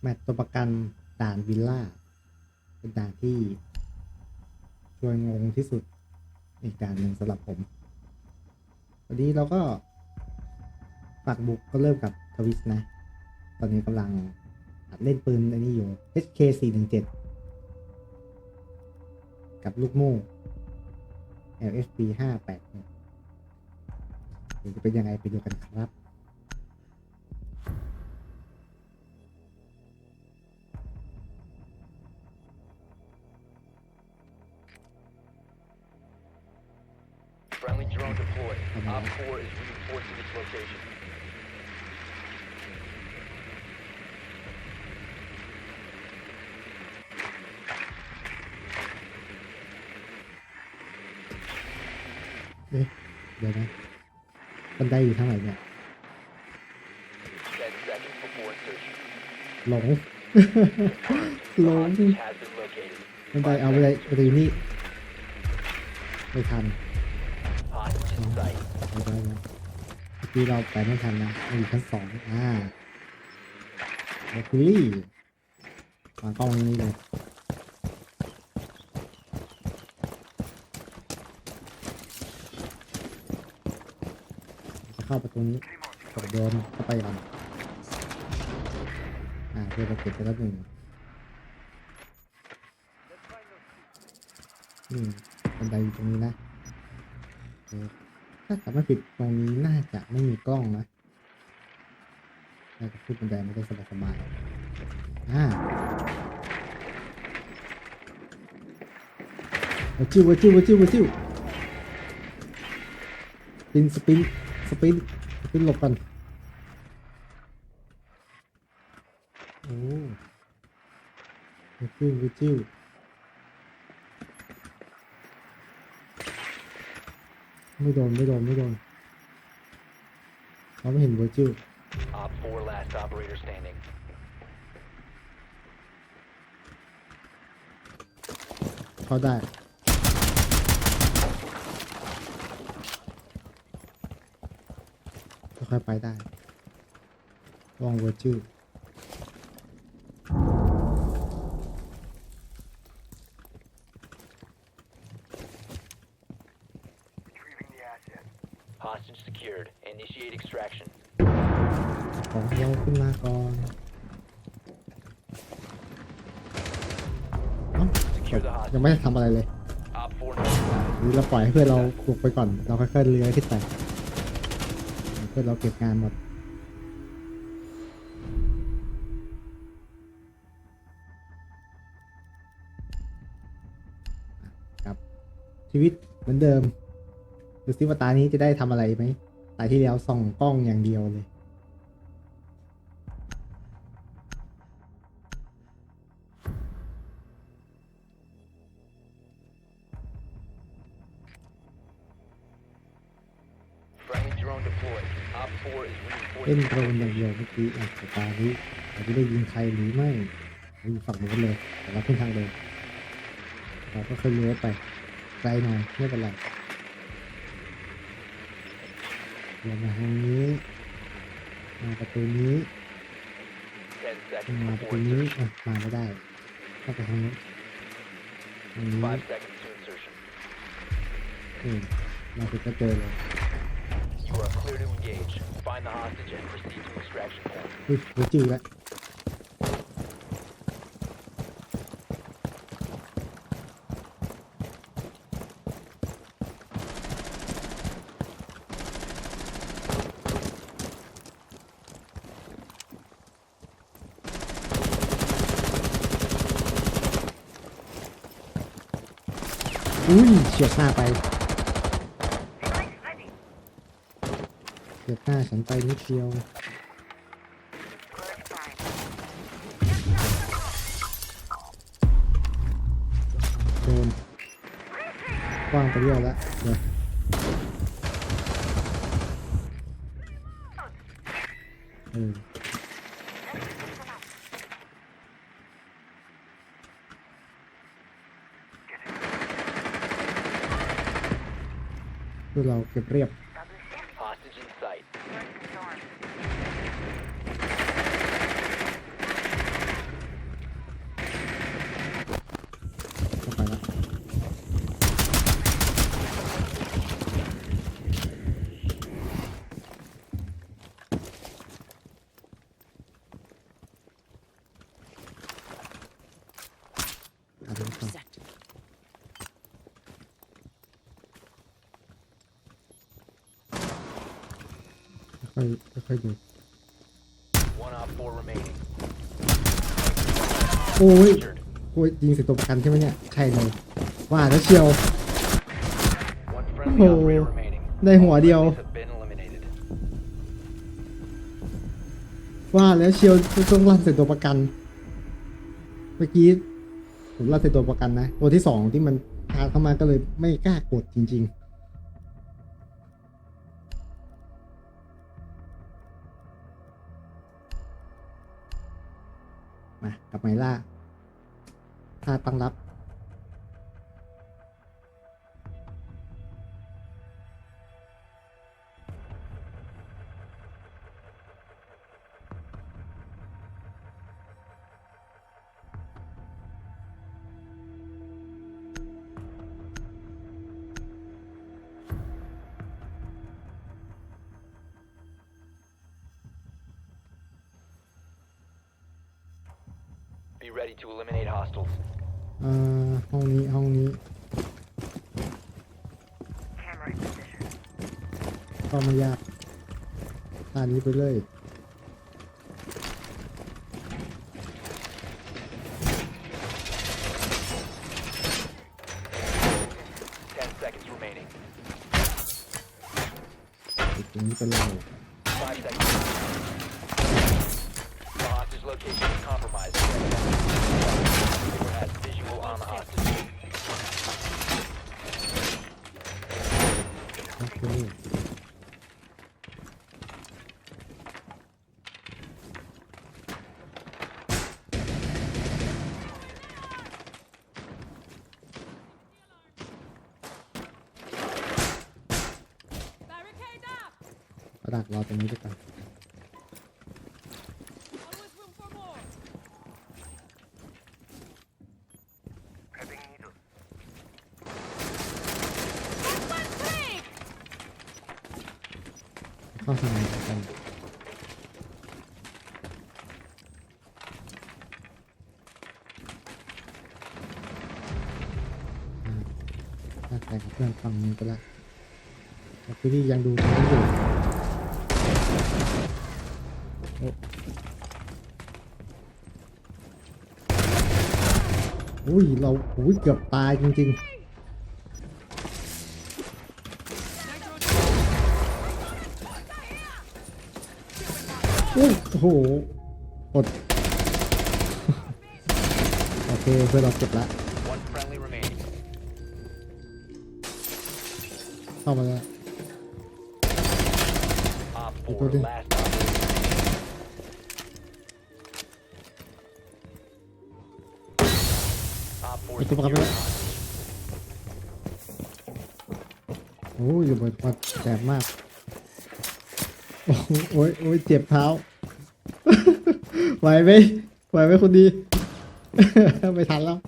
แมตช์ตัวประกันด่านวิลล่า เป็นด่านที่ชวนงงที่สุดอีกด่านหนึ่งสำหรับผมวันนี้เราก็ฝากบุกก็เริ่มกับทวิสนะ ตอนนี้กำลังเล่นปืนอันนี้อยู่ HK 4 1 7กับลูกโม่ LSB 5 8เนี่ยเดี๋ยจะเป็นยังไงไปดูกันครับ Op 4 is reinforcing its location. เอ๊ะเดี๋ยวนะบันไดอยู่ทางไหนเนี่ย 10 seconds before insertion. หลง หลง Hostage has been located. บันไดเอาไปเลยไปอยู่นี่ไม่ทัน เมื่เราไปไม่ทันนะเราอยู่ชั้นสองอ่าแบตเตอรี่วางกล้องนี้เลยจะเข้าประตูนี้กดโดนเข้าไปก่อนอ่าเพื่อเราเก็บไปแล้วหนึ่งอืมบันไดอยู่ตรงนี้นะ ถ้าจำไม่ผิดตรงนี้น่าจะไม่มีกล้องนะน่าจะขึ้นบันไดไม่ได้สบายสบายๆอ่าวัจิ้ววัจิ้ววัจิ้ววัจิ้วสปินสปินสปินสปินหลบกันโอ้วัจิ้ววัจิ้ว ไม่โดนไม่โดนไม่โดนเราไม่เห็นวัจิ้ว Op 4 last operator standing. เข้าได้ ค่อยๆไปได้ลองเวอร์จิว Hostage secured. Initiate extraction. ของเราขึ้นมาก่อนเอ้า Secure the ยัง hostage. ไม่ได้ทำอะไรเลย Op 4 neutralized. หรือเราปล่อยให้เพื่อนเราบุกไปก่อน เราค่อยๆเลื้อยขึ้นไปเพื่อนเราเก็บงานหมดครับชีวิตเหมือนเดิมดูซิว่าตานี้จะได้ทำอะไรไหมตาที่แล้วส่องกล้องอย่างเดียวเลย เล่น reinforcing โดรนอย่างเดียวเมื่อกี้อะแต่ตานี้เราจะได้ยิงใครหรือไม่เราอยู่ฝั่งนู้นเลย แต่เราขึ้นทางเดินเราก็เคยเลื้อยไปไกลหน่อยไม่เป็นไรเรามาทางนี้มาประตูนี้10 seconds มาประตู before นี้ insertion. อะมาไม่ได้เข้าไปทางนี้ทางนี้5 seconds to insertion. อืมมาถึงก็เจอเลย You are clear to engage. Find the hostage and proceed to extraction point. อุ้ยรู้จืดแล้วอุ้ยเฉียดหน้าไป เฉียดหน้าฉันไปนิดเดียว โดนกว้างไปเรื่อยแล้วเดี๋ยวเออคือเราเก็บเรียบ Understand. Заходи, заходи. One op four remaining. โอ้ย Injured. โอ้ยยิงใส่ตัวประกันใช่ไหมเนี่ย ใช่เลย ว่าแล้วเชียว One friendly Oh. operator remaining. ได้หัวเดียว Friendlies have been eliminated. ว่าแล้วเชียวต้องลั่นใส่ตัวประกัน เมื่อกี้ ผมลั่นใส่ตัวประกันนะ ตัวที่สองที่มันพาเข้ามาก็เลยไม่กล้ากดจริง ๆมากลับไมล่าถ้าตั้งรับ Be ready to eliminate hostiles. เอ่อห้องนี้ห้องนี้ก็ไม่ยากตานนี้ไปเลย Ten seconds remaining. ติดตรงนี้ไปเลย กระดักรอตรงนี้ด้วยกันเข้าทางไหนกันอ่าถ้าใครกับเพื่อนฟังนี้ก็ได้แต่พี่ที่ยังดูตรงนี้อยู่โอ้อุ้ย เราอุ้ยเกือบตายจริงๆอุ้ยโอ้โหกดโอเคเพื่อนเราเก็บละ One friendly remaining. เข้ามาแล้ว Op People four, do. last operator. Op four, ประตูประกันไป secure แล้ว hostage. โอ้ยระเบิดมาแสบมากโอ้โหโอ้ยโอ้ยเจ็บเท้า ไหวไหมไหวไหมคนดี ไม่ทันแล้ว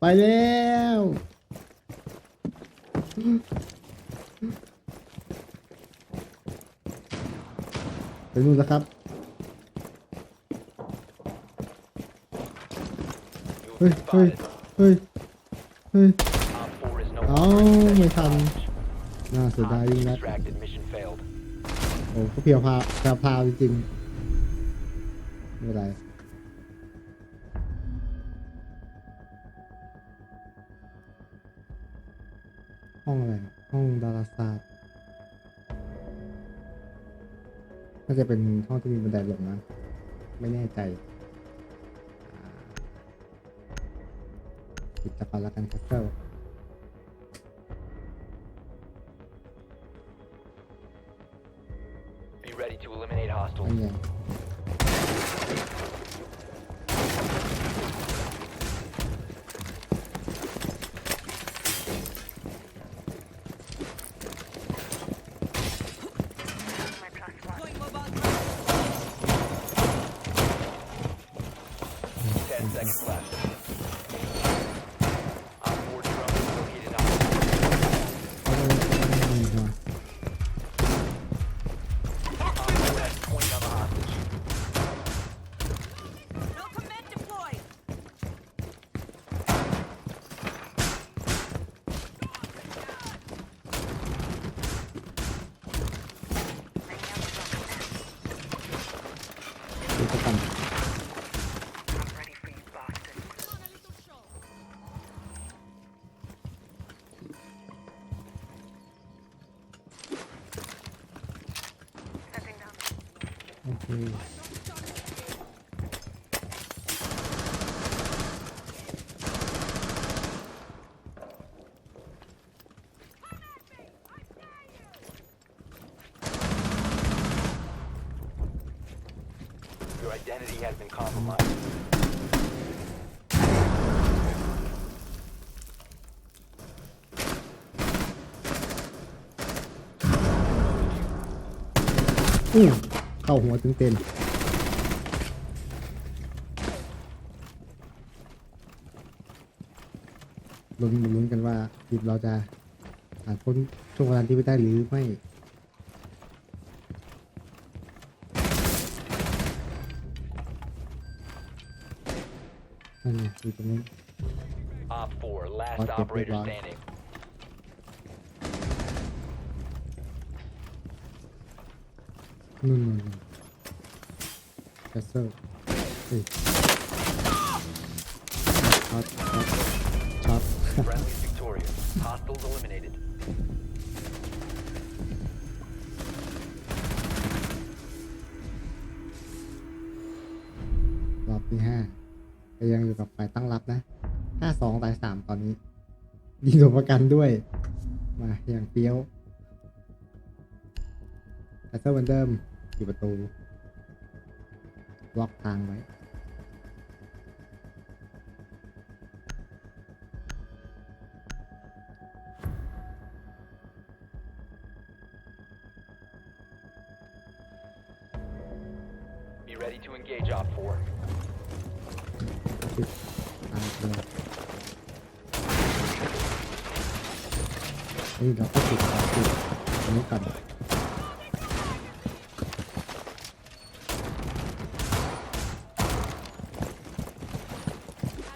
ไปแล้ว ไปนู่นแล้วครับเฮ้ยเฮ้ยเฮ้ยเฮ้ยเอ้าไม่ทันน่าเสียดายยิ่งนักโอ้ก็เพียวพาวพรวพาวจริงๆไม่ไรห้องอะไรห้องดาราศาสตร์าจะเป็นห้องที่มีบันไดลงนะไม่แน่ใจอ่าปิดตะกอนแล้วกันครับเจ้า Be ready to eliminate hostiles. ไม่ โอเค Your identity has been compromised. อู้ เข้าหัวถึงเต็มลุ้นลุ้นกันว่าทีมเราจะผ่านพ้นช่วงเวลาที่ไม่ได้หรือไม่นั่นไงอยู่ตรงนี้น Op 4, last Okay, operator good luck. standing. นู่นนู่นนู่นแคสเซิลเฮ้ยช็อตช็อตช็อต Friendly's victorious. Hostiles eliminated. รอบที่ห้าก็ยังอยู่กับฝ่ายตั้งรับนะห้าสองตายสามตอนนี้ยิงตัวประกันด้วย มาอย่างเปี้ยวแคสเซิลเหมือนเดิม อยู่ประตูล็อกทางไว้ Be ready to engage Op 4. ปิดทางเลยนี่เราก็ปิดปิดตรงนี้ก่อน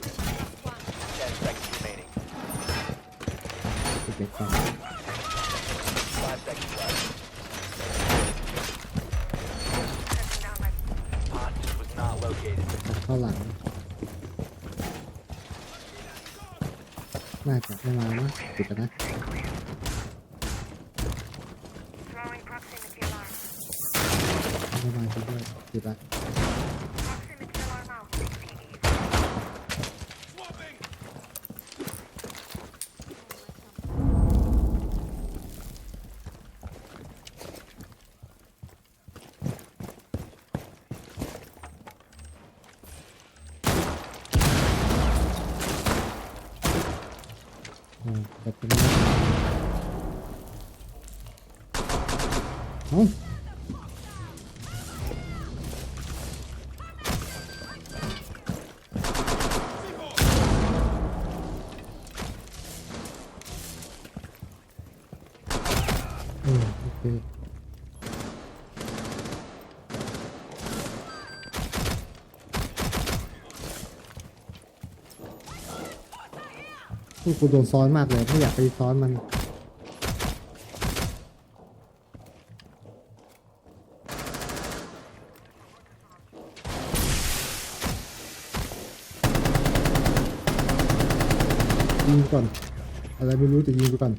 10 seconds remaining. ปิดเด็กก่อน 5 seconds left. Hostage was not located. ตัด เข้าหลัง น่าจะไม่มานะปิดนะไม่มาช่วยด้วยปิดละ อ๋อจ พูดกูโดนซ้อนมากเลยไม่อยากไปซ้อนมันยิงก่อน อะไรไม่รู้จะยิงกูก่อน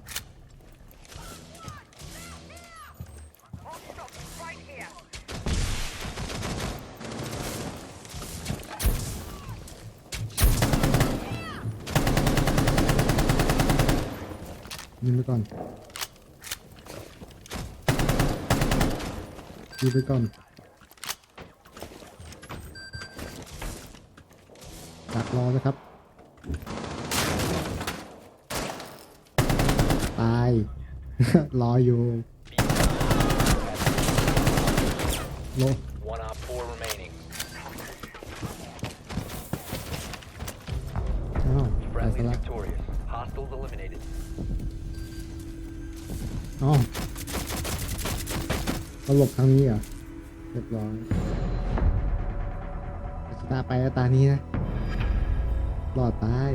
ยิงไปก่อนยิงไปก่อนดักรอนะครับ ตาย รออยู่โล One Op 4 remaining. อ้าวตายซะ Friendly's ละ victorious. Hostiles eliminated. อ๋อเขาหลบทางนี้เหรอเรียบร้อยตาไปแล้วตานี้นะ รอดตาย